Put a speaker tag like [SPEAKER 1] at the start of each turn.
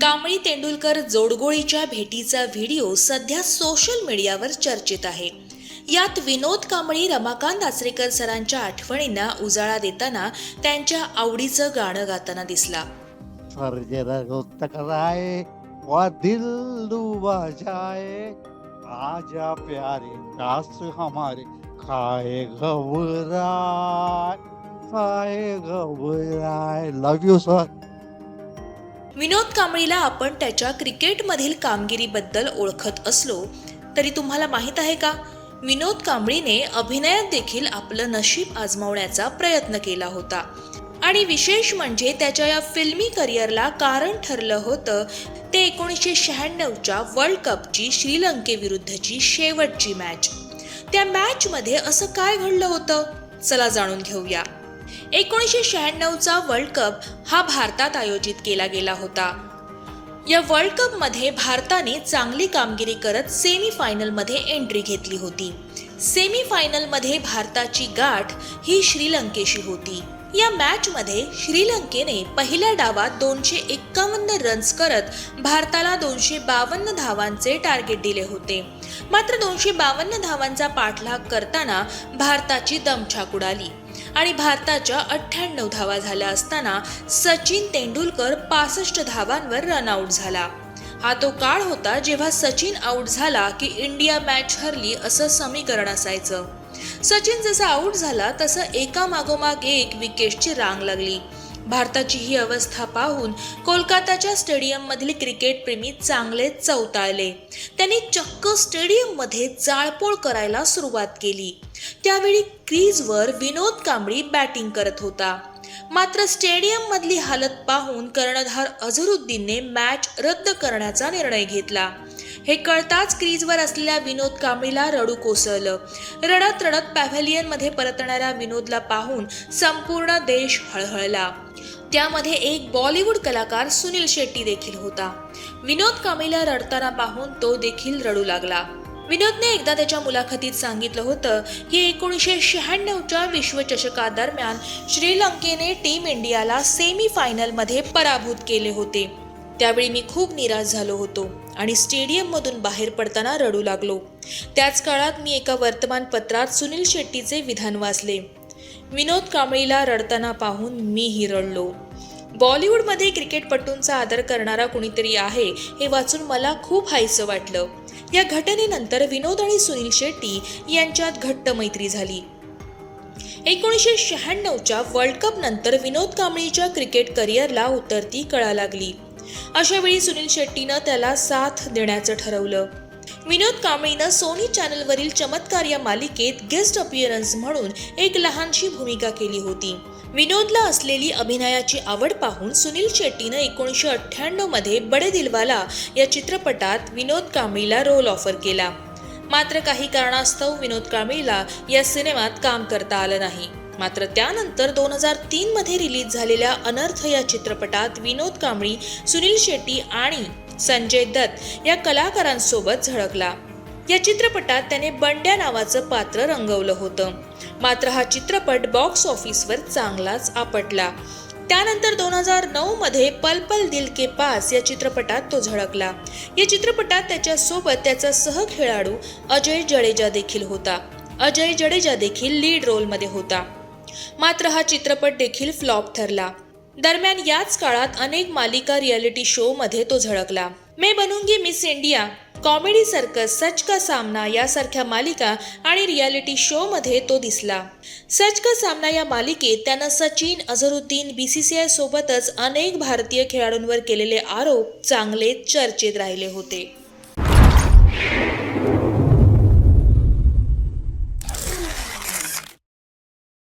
[SPEAKER 1] कांबळी तेंडुलकर जोडगोळीच्या भेटीचा व्हिडिओ सध्या सोशल मीडियावर चर्चेत आहे. यात विनोद कांबळी रमाकांत आचरेकर सरांच्या आठवणींना उजाळा देताना त्यांच्या आवडीचं गाणं गाताना दिसला.
[SPEAKER 2] सर दिल डूबा जाए आजा प्यारे दास हमारे खाए घबराए खाए घबराए लव यू सर
[SPEAKER 1] विनोद कांबळीला आपण त्याच्या क्रिकेटमधील कामगिरीबद्दल ओळखत असलो तरी तुम्हाला माहीत आहे का? विनोद कांबळीने अभिनयात देखील आपलं नशीब आजमावण्याचा प्रयत्न केला होता. आणि विशेष म्हणजे त्याच्या या फिल्मी करिअरला कारण ठरलं होतं ते एकोणीसशे शहाण्णवच्या वर्ल्ड कपची श्रीलंकेविरुद्धची शेवटची मॅच. त्या मॅचमध्ये असं काय घडलं होतं? चला जाणून घेऊया. एकोणीसशे शहाण्णवचा वर्ल्ड कप हा भारतात आयोजित केला गेला होता. या वर्ल्ड कपमध्ये भारताने चांगली कामगिरी करत सेमीफायनलमध्ये एंट्री घेतली होती. सेमीफायनलमध्ये भारताची गाठ ही श्रीलंकेशी होती. या मॅचमध्ये श्रीलंकेने पहिल्या डावात दोनशे एक्कावन्न रन्स करत भारताला दोनशे बावन्न धावांचे टार्गेट दिले होते. मात्र दोनशे बावन्न धावांचा पाठलाग करताना भारताची दमछाक उडाली. आणि भारताच्या अठ्ठ्याण्णव धावा झाल्या असताना सचिन तेंडुलकर पासष्ट धावांवर रनआउट झाला. हा तो काळ होता जेव्हा सचिन आऊट झाला की इंडिया मॅच हरली असं समीकरण असायचं. सचिन जसा आऊट झाला तसं एका मागोमाग एक विकेटची रांग लागली. भारताची ही अवस्था पाहून कोलकाताच्या स्टेडियममधील क्रिकेटप्रेमी चांगलेच चौताळले. त्यांनी चक्क स्टेडियममध्ये जाळपोळ करायला सुरुवात केली. त्यावेळी क्रीजवर विनोद कांबळी बॅटिंग करत होता. मात्र स्टेडियम मधली हालत पाहून कर्णधार अझरुद्दीनने मॅच रद्द करण्याचा निर्णय घेतला. हे कळताच क्रीजवर असलेल्या विनोद कांबळीला रडू कोसळलं. रडत रडत पॅव्हेलियनमध्ये परतणाऱ्या विनोदला पाहून संपूर्ण देश हळहळला. त्यामध्ये एक बॉलिवूड कलाकार सुनील शेट्टी देखील होता. विनोद कामेला रडताना पाहून तो देखील रडू लागला. विनोदने एकदा त्याच्या मुलाखतीत सांगितलं होतं की एकोणीसशे शहाण्णवच्या विश्वचषकादरम्यान श्रीलंकेने टीम इंडियाला सेमी फायनलमध्ये पराभूत केले होते. त्यावेळी मी खूप निराश झालो होतो आणि स्टेडियममधून बाहेर पडताना रडू लागलो. त्याच काळात मी एका वर्तमानपत्रात सुनील शेट्टीचे विधान वाचले. विनोद कांबळीला रडताना पाहून मीही रडलो बॉलिवूडमध्ये क्रिकेटपटूंचा आदर करणारा कुणीतरी आहे हे वाचून मला खूप हायसं वाटलं. या घटनेनंतर विनोद आणि सुनील शेट्टी यांच्यात घट्ट मैत्री झाली. एकोणीसशे शहाण्णवच्या वर्ल्ड कप नंतर विनोद कांबळीच्या क्रिकेट करिअरला उतरती कळा लागली. अशावेळी सुनील शेट्टीनं त्याला साथ देण्याचं ठरवलं. विनोद कांबळीनं सोनी चॅनलवरील चमत्कार या मालिकेत गेस्ट अपिअरन्स म्हणून एक लहानशी भूमिका केली होती. विनोदला असलेली अभिनयाची आवड पाहून सुनील शेट्टीनं एकोणीसशे अठ्ठ्याण्णवमध्ये बडे दिलवाला या चित्रपटात विनोद कांबळीला रोल ऑफर केला. मात्र काही कारणास्तव विनोद कांबळीला या सिनेमात काम करता आलं नाही. मात्र त्यानंतर दोन हजार तीन मध्ये रिलीज झालेल्या अनर्थ या चित्रपटात विनोद कांबळी सुनील शेट्टी आणि संजय दत्त या कलाकारांसोबत झळकला. या चित्रपटात त्याने बंड्या नावाचं पात्र रंगवलं होतं. मात्र हा चित्रपट बॉक्स ऑफिसवर चांगलाच आपटला. त्यानंतर दोन हजार नऊ मध्ये पल पल दिल के पास या चित्रपटात तो झळकला. या चित्रपटात त्याच्यासोबत त्याचा सहखेळाडू अजय जडेजा देखील होता. अजय जडेजा देखील लीड रोलमध्ये होता. मात्र हा चित्रपट देखील फ्लॉप ठरला. दरम्यान याच काळात अनेक मालिका रियालिटी शो मध्ये तो झळकला. Main Banungi miss India comedy circus Sach Ka Saamna यासारख्या मालिका आणि रियालिटी शो मध्ये तो दिसला. सच का सामना या मालिकेत त्यानं सचिन अझरुद्दीन बीसीसीआय सोबतच अनेक भारतीय खेळाडूंवर केलेले आरोप चांगले चर्चेत राहिले होते.